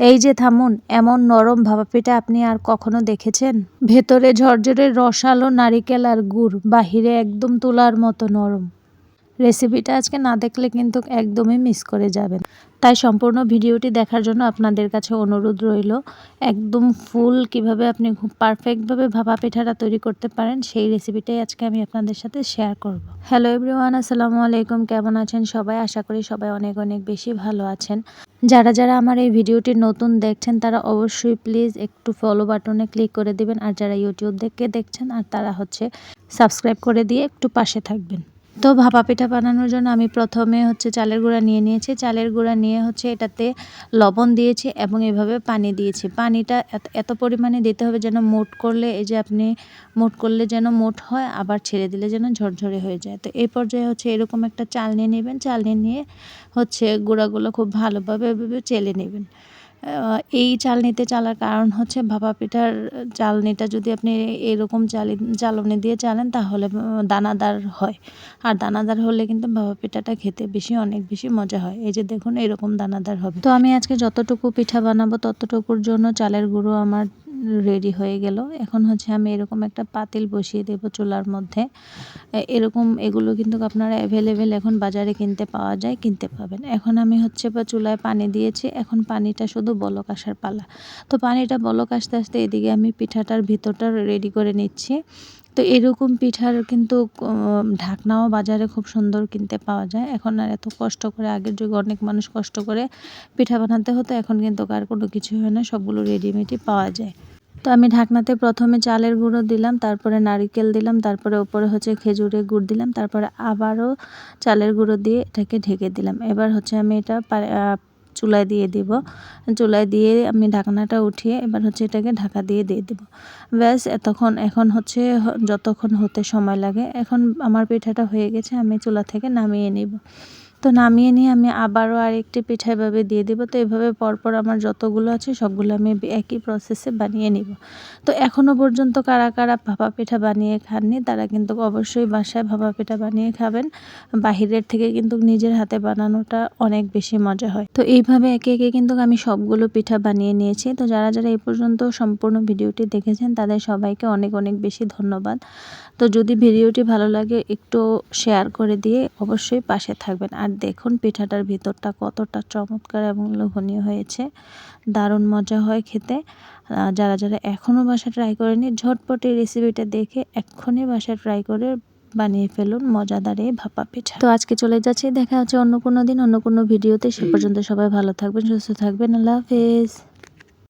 এই যে থামুন, এমন নরম ভাপাপিঠা আপনি আর কখনো দেখেছেন? ভেতরে ঝরঝরে রসালো নারিকেল আর গুড়, বাহিরে একদম তুলার মতো নরম। রেসিপিটা আজকে না দেখলে কিন্তু একদমই মিস করে যাবেন। তাই সম্পূর্ণ ভিডিওটি দেখার জন্য আপনাদের কাছে অনুরোধ রইল, একদম ফুল কীভাবে আপনি খুব পারফেক্টভাবে ভাপা পিঠাটা তৈরি করতে পারেন, সেই রেসিপিটাই আজকে আমি আপনাদের সাথে শেয়ার করব। হ্যালো এভরিওয়ান আসসালামু আলাইকুম, কেমন আছেন সবাই? আশা করি সবাই অনেক অনেক বেশি ভালো আছেন। যারা যারা আমার এই ভিডিওটি নতুন দেখছেন, তারা অবশ্যই প্লিজ একটু ফলো বাটনে ক্লিক করে দিবেন, আর যারা ইউটিউব দেখে দেখছেন, আর তারা হচ্ছে সাবস্ক্রাইব করে দিয়ে একটু পাশে থাকবেন। তো ভাপা পিঠা বানানোর জন্য আমি প্রথমে হচ্ছে চালের গুঁড়া নিয়ে নিয়েছি। চালের গুঁড়া নিয়ে হচ্ছে এটাতে লবণ দিয়েছি এবং এভাবে পানি দিয়েছি। পানিটা এত পরিমাণে দিতে হবে যেন মোট করলে এই যে আপনি মোট করলে যেন মোট হয়, আবার ছেড়ে দিলে যেন ঝরঝরে হয়ে যায়। তো এই পর্যায়ে হচ্ছে এরকম একটা চাল নিয়ে নেবেন। চাল নিয়ে হচ্ছে গুঁড়াগুলো খুব ভালোভাবে এভাবে চেলে নেবেন। এই চালনিতে চালার কারণ হচ্ছে ভাপা পিঠার চালনিটা যদি আপনি এরকম চালি, চালনি দিয়ে চালেন তাহলে দানাদার হয়। আর দানাদার হলে কিন্তু ভাপা পিঠাটা খেতে বেশি, অনেক বেশি মজা হয়। এই যে দেখুন, এরকম দানাদার হবে। তো আমি আজকে যতটুকু পিঠা বানাবো ততটুকুর জন্য চালের গুঁড়ো আমার রেডি হয়ে গেল। এখন হচ্ছে আমি এরকম একটা পাতিল বসিয়ে দেবো চুলার মধ্যে। এরকম এগুলো কিন্তু আপনারা অ্যাভেলেবেল এখন বাজারে কিনতে পাওয়া যায়, কিনতে পাবেন। এখন আমি হচ্ছে বা চুলায় পানি দিয়েছি। এখন পানিটা শুধু বলক আসার পালা। তো পানিটা বলক আসতে আসতে এদিকে আমি পিঠাটার ভিতরটা রেডি করে নিচ্ছি। তো এরকম পিঠার কিন্তু ঢাকনাও বাজারে খুব সুন্দর কিনতে পাওয়া যায়। এখন আর এত কষ্ট করে, আগের যুগে অনেক মানুষ কষ্ট করে পিঠা বানাতে হতো, এখন কিন্তু কার কোনো কিছু হয় না, সবগুলো রেডিমেডই পাওয়া যায়। তো আমি ঢাকনাতে প্রথমে চালের গুঁড়ো দিলাম, তারপরে নারিকেল দিলাম, তারপরে ওপরে হচ্ছে খেজুরের গুড় দিলাম, তারপরে আবারও চালের গুঁড়ো দিয়ে এটাকে ঢেকে দিলাম। এবার হচ্ছে আমি এটা চুলায় দিয়ে দিব। চুলায় দিয়ে আমি ঢাকনাটা উঠিয়ে এবার হচ্ছে এটাকে ঢাকা দিয়ে দিয়ে দেবো। ব্যাস, এতক্ষণ, এখন হচ্ছে যতক্ষণ হতে সময় লাগে, এখন আমার পিঠাটা হয়ে গেছে, আমি চুলা থেকে নামিয়ে নিব। তো নামিয়ে নিয়ে আমি আবারও আরেকটি পিঠা এভাবে দিয়ে দেবো। তো এভাবে পরপর আমার যতগুলো আছে সবগুলো আমি একই প্রসেসে বানিয়ে নিব। তো এখনও পর্যন্ত কারা কারা ভাপা পিঠা বানিয়ে খাননি, তারা কিন্তু অবশ্যই বাসায় ভাপা পিঠা বানিয়ে খাবেন। বাহিরের থেকে কিন্তু নিজের হাতে বানানোটা অনেক বেশি মজা হয়। তো এইভাবে একে একে কিন্তু আমি সবগুলো পিঠা বানিয়ে নিয়েছি। তো যারা যারা এই পর্যন্ত সম্পূর্ণ ভিডিওটি দেখেছেন, তাদের সবাইকে অনেক অনেক বেশি ধন্যবাদ। তো যদি ভিডিওটি ভালো লাগে, একটু শেয়ার করে দিয়ে অবশ্যই পাশে থাকবেন। আর দেখুন পিঠাটার ভিতরটা কতটা চমৎকার এবং লোভনীয় হয়েছে। দারুণ মজা হয় খেতে। যারা যারা এখনও বাসা ট্রাই করেনি ঝটপট এই রেসিপিটা দেখে এক্ষুনি বাসা ট্রাই করে বানিয়ে ফেলুন মজাদার এই ভাপা পিঠা। তো আজকে চলে যাচ্ছি দেখা হচ্ছে অন্য কোনো দিন অন্য কোনো ভিডিওতে সে পর্যন্ত সবাই ভালো থাকবেন সুস্থ থাকবেন। আল্লাহ হাফেজ।